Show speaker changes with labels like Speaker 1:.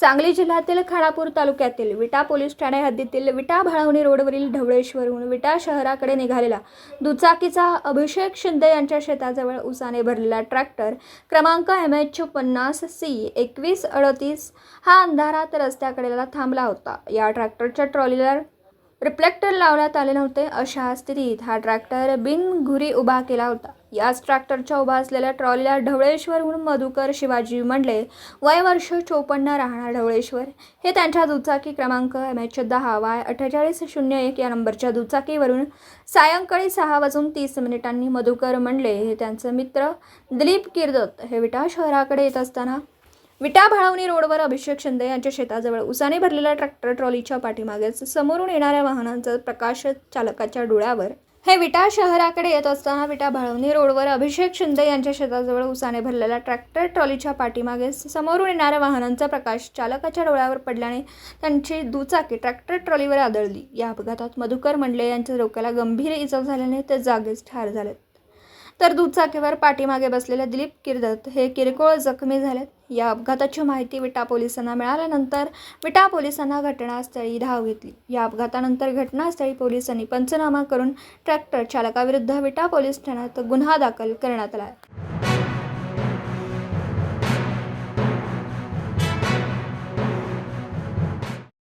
Speaker 1: सांगली जिल्ह्यातील खानापूर तालुक्यातील विटा पोलीस ठाणे हद्दीतील विटा भाळवणी रोडवरील ढवळेश्वरहून विटा शहराकडे निघालेला दुचाकीचा अभिषेक शिंदे यांच्या शेताजवळ उसाने भरलेला ट्रॅक्टर क्रमांक एम एच पन्नास सी एकवीस अडतीस हा अंधारात रस्त्याकडेला थांबला होता. या ट्रॅक्टरच्या ट्रॉलीला रिफ्लेक्टर लावण्यात आले नव्हते अशा स्थितीत हा ट्रॅक्टर बिनघुरी उभा केला होता. याच ट्रॅक्टरच्या उभा असलेल्या ट्रॉलीला ढवळेश्वरहून मधुकर शिवाजी मंडले वय वर्ष चोपन्न राहणार ढवळेश्वर. हे त्यांच्या दुचाकी क्रमांक एम एच दहा वाय अठ्ठेचाळीस शून्य एक या नंबरच्या दुचाकीवरून सायंकाळी सहा वाजून तीस मिनिटांनी मधुकर मंडले हे त्यांचे मित्र दिलीप किर्दत हे विटा शहराकडे येत असताना विटा भाळवणी रोडवर अभिषेक शिंदे यांच्या शेताजवळ उसाने भरलेल्या ट्रॅक्टर ट्रॉलीच्या पाठीमागेच समोरून येणाऱ्या वाहनांचा प्रकाश चालकाच्या डोळ्यावर हे विटा शहराकडे येत असताना विटा भाळवणी रोडवर अभिषेक शिंदे यांच्या शेताजवळ उसाने भरलेल्या ट्रॅक्टर ट्रॉलीच्या पाठीमागे समोरून येणाऱ्या वाहनांचा प्रकाश चालकाच्या डोळ्यावर पडल्याने त्यांची दुचाकी ट्रॅक्टर ट्रॉलीवर आदळली. या अपघातात मधुकर मंडले यांच्या डोक्याला गंभीर इजा झाल्याने ते जागीच ठार झालेत. तर दुचाकीवर पाठीमागे बसलेले दिलीप किर्दत हे किरकोळ जखमी झालेत. या अपघाताची माहिती विटा पोलिसांना मिळाल्यानंतर विटा पोलिसांना घटनास्थळी धाव घेतली. या अपघातानंतर घटनास्थळी पोलिसांनी पंचनामा करून ट्रॅक्टर चालकाविरुद्ध विटा पोलीस ठाण्यात गुन्हा दाखल करण्यात आला आहे.